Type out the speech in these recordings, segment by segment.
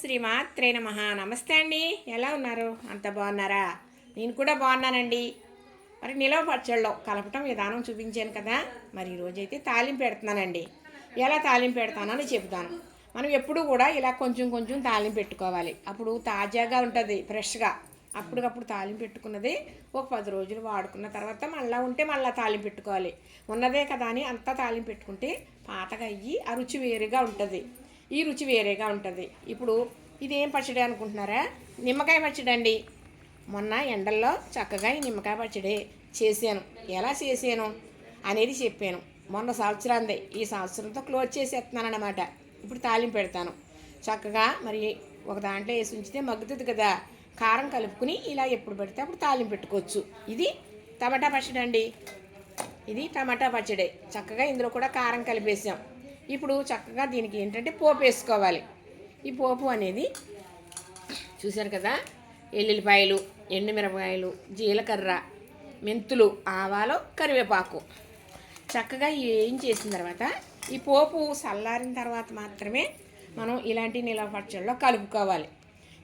శ్రీమాత్రే నమ. నమస్తే అండి. ఎలా ఉన్నారు? అంత బాగున్నారా? నేను కూడా బాగున్నానండి. మరి నిలవ పచ్చళ్ళలో కలపటం విధానం చూపించాను కదా. మరి ఈరోజైతే తాలింపు పెడుతున్నానండి. ఎలా తాలింపు పెడతానని చెప్తాను మనం ఎప్పుడు కూడా ఇలా కొంచెం కొంచెం తాలింపు పెట్టుకోవాలి. అప్పుడు తాజాగా ఉంటుంది ఫ్రెష్గా. అప్పటికప్పుడు తాలింపు పెట్టుకున్నది ఒక పది రోజులు వాడుకున్న తర్వాత మళ్ళీ ఉంటే మళ్ళీ తాలింపు పెట్టుకోవాలి. ఉన్నదే కదా అని అంతా తాలింపు పెట్టుకుంటే పాతగా అయ్యి ఆ రుచి వేరుగా ఉంటుంది. ఈ రుచి వేరేగా ఉంటుంది. ఇప్పుడు ఇదేం పచ్చడి అనుకుంటున్నారా? నిమ్మకాయ పచ్చడి అండి. మొన్న ఎండల్లో చక్కగా ఈ నిమ్మకాయ పచ్చడి చేశాను. ఎలా చేశాను అనేది చెప్పాను. మొన్న సంవత్సరాందే ఈ సంవత్సరంతో క్లోజ్ చేసేస్తున్నాను అనమాట ఇప్పుడు తాలింపు పెడతాను. చక్కగా మరి ఒక దాంట్లో వేసి ఉంచితే మగ్గుతుంది కదా. కారం కలుపుకుని ఇలా ఎప్పుడు పెడితే అప్పుడు తాలింపు పెట్టుకోవచ్చు. ఇది టమాటా పచ్చడి అండి. ఇది టమాటా పచ్చడి. చక్కగా ఇందులో కూడా కారం కలిపేసాం. ఇప్పుడు చక్కగా దీనికి ఏంటంటే పోపు వేసుకోవాలి. ఈ పోపు అనేది చూశారు కదా? ఎల్లుల్లిపాయలు ఎండుమిరపకాయలు జీలకర్ర మెంతులు ఆవాలు కరివేపాకు. చక్కగా ఏం చేసిన తర్వాత ఈ పోపు చల్లారిన తర్వాత మాత్రమే మనం ఇలాంటి నిలవ పచ్చళ్ళలో కలుపుకోవాలి.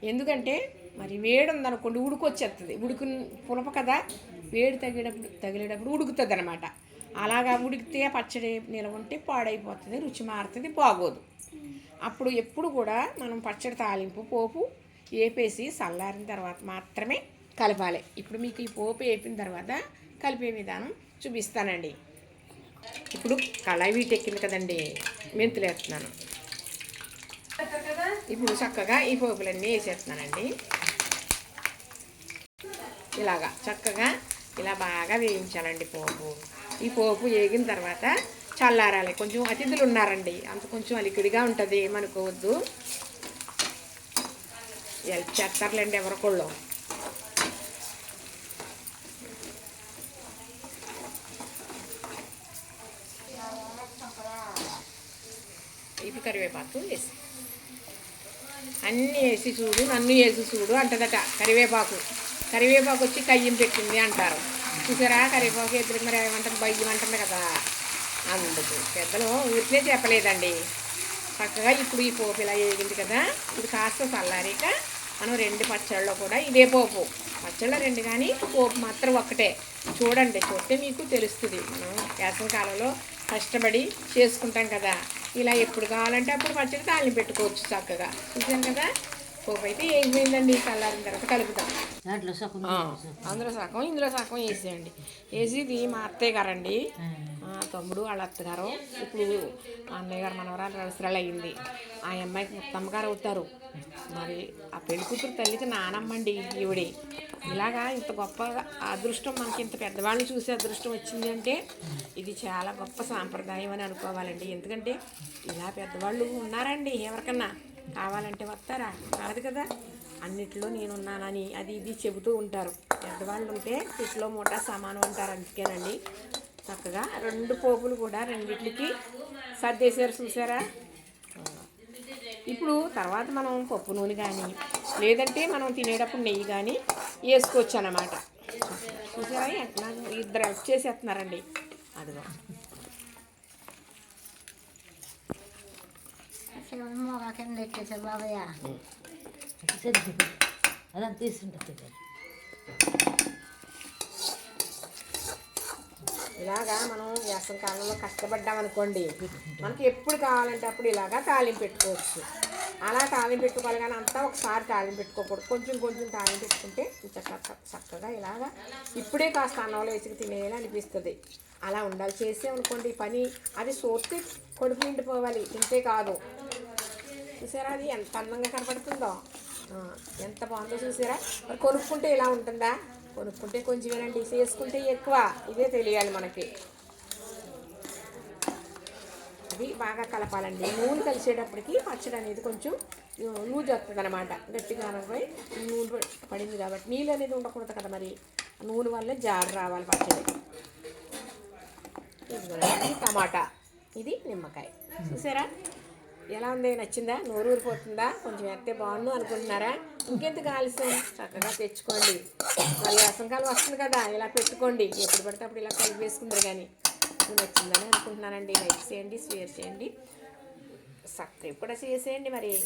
ఎందుకంటే మరి వేడి ఉందనుకోండి ఉడుకొచ్చేస్తుంది ఉడుకు పులప కదా? వేడి తగిలేటప్పుడు తగిలేటప్పుడు ఉడుకుతుంది అనమాట అలాగా ఉడికితే పచ్చడి నిలవ ఉంటే పాడైపోతుంది రుచి మారుతుంది బాగోదు. అప్పుడు ఎప్పుడు కూడా మనం పచ్చడి తాలింపు పోపు వేపేసి చల్లారిన తర్వాత మాత్రమే కలపాలి. ఇప్పుడు మీకు ఈ పోపు వేపిన తర్వాత కలిపే విధానం చూపిస్తానండి. ఇప్పుడు కళాయి వీటెక్కింది కదండి మెంతులు వేస్తున్నాను. ఇప్పుడు చక్కగా ఈ పోపులన్నీ వేసేస్తున్నానండి. ఇలాగా చక్కగా ఇలా బాగా వేయించాలండి పోపు. ఈ పోపు వేగిన తర్వాత చల్లారాలి. కొంచెం అతిథులు ఉన్నారండి. అంత కొంచెం అలికిడిగా ఉంటుంది. ఏమనుకోవద్దు. హెల్ప్ చేస్తారులేండి ఎవరికొళ్ళు. ఇప్పుడు కరివేపాకు వేసి. అన్నీ వేసి చూడు నన్ను వేసి చూడు అంటదట కరివేపాకు. కరివేపాకు వచ్చి కయ్యం పెట్టింది అంటారు. చూసారా? కరివేపాకు ఎదురు మరి ఏమంటారు బయ్యం అంటుంది కదా. అందుకు పెద్దలు ఊరికే చెప్పలేదండి. చక్కగా ఇప్పుడు ఈ పోపు ఇలా వేగింది కదా. ఇది కాస్త చల్లారిక మనం రెండు పచ్చళ్ళలో కూడా ఇదే పోపు. పచ్చళ్ళ రెండు కానీ పోపు మాత్రం ఒక్కటే. చూడండి చూస్తే మీకు తెలుస్తుంది. మనం వేసవికాలంలో కష్టపడి చేసుకుంటాం కదా. ఇలా ఎప్పుడు కావాలంటే అప్పుడు పచ్చడి తాళిని పెట్టుకోవచ్చు చక్కగా. చూసాను కదా? పోపు అయితే వేగిపోయిందండి తర్వాత కలుపుతాం అందులో సగం ఇందులో సగం వేసేయండి. వేసి ఇది మా అత్తయ్య గారండి. ఆ, తమ్ముడు వాళ్ళ అత్తగారు. ఇప్పుడు మా అన్నయ్య గారు మనవరాలు రసరాలు అయ్యింది. ఆ అమ్మాయికి ముత్తమ్మ గారు అవుతారు మరి ఆ పెళ్ళి కూతురు తల్లికి నానమ్మండి ఈవిడి. ఇలాగా ఇంత గొప్ప అదృష్టం మనకి ఇంత పెద్దవాళ్ళని చూసే అదృష్టం వచ్చింది అంటే ఇది చాలా గొప్ప సాంప్రదాయం అని అనుకోవాలండి. ఎందుకంటే ఇలా పెద్దవాళ్ళు ఉన్నారండి ఎవరికన్నా. కావాలంటే వస్తారా కాదు కదా? అన్నిట్లో నేనున్నానని అది ఇది చెబుతూ ఉంటారు. పెద్దవాళ్ళు ఉంటే చెట్లో మూట సమానం అంటారు అందుకేనండి. చక్కగా రెండు పోపులు కూడా రెండిట్లకి సర్దేశారు చూసారా ఇప్పుడు తర్వాత మనం పప్పు నూనె కానీ లేదంటే మనం తినేటప్పుడు నెయ్యి కానీ వేసుకోవచ్చు అన్నమాట చూసారా ఎట్లా ఇద్దరు హెల్ప్ చేసేస్తున్నారండి. అదిగో. మొగ కింద ఎట్టేసారు బాబయ్య సర్ది అదంతా తీసుంటుంది ఇలాగా మనం వేసవి కాలంలో కష్టపడ్డాం అనుకోండి మనకి ఎప్పుడు కావాలంటే అప్పుడు ఇలాగా తాలింపు పెట్టుకోవచ్చు. అలా తాలింపు పెట్టుకోవాలి కానీ అంతా ఒకసారి తాలింపు పెట్టుకోకూడదు. కొంచెం కొంచెం తాలింపు పెట్టుకుంటే చక్కగా చక్కగా ఇలాగా ఇప్పుడే కాస్త అన్నంలో వేసి తినేలా అనిపిస్తుంది. అలా ఉండాలి. చేసామనుకోండి పని అది సోర్తి కొడుకు నిండిపోవాలి. ఇంతే కాదు. చూసారా అది? ఎంత అందంగా కనపడుతుందో. ఎంత బాగుందో చూసారా? మరి కొనుక్కుంటే ఇలా ఉంటుందా? కొనుక్కుంటే కొంచెమేనండి చేసుకుంటే ఎక్కువ. ఇదే తెలియాలి మనకి. అది బాగా కలపాలండి. నూనె కలిసేటప్పటికి పచ్చడి అనేది కొంచెం లూజ్ వస్తుంది అనమాట గట్టిగా అనుకోయి నూనె పడింది కాబట్టి. నీళ్ళు అనేది ఉండకూడదు కదా మరి. నూనె వల్ల జారు రావాలి పచ్చడి. ఇది టమాటా. ఇది నిమ్మకాయ. చూసారా? ఎలా ఉంది? నచ్చిందా? నోరు ఊరిపోతుందా? కొంచెం ఎత్తే బాగుండు అనుకుంటున్నారా? ఇంకెందుకు ఆలస్యం? చక్కగా తెచ్చుకోండి. మళ్ళీ అసంకాలం వస్తుంది కదా ఇలా పెట్టుకోండి. ఎప్పుడు పడితే అప్పుడు ఇలా కలిపి కానీ నచ్చిందని అనుకుంటున్నానండి. లైక్ చేయండి షేర్ చేయండి. సబ్స్క్రైబ్ కూడా చేసేయండి మరి.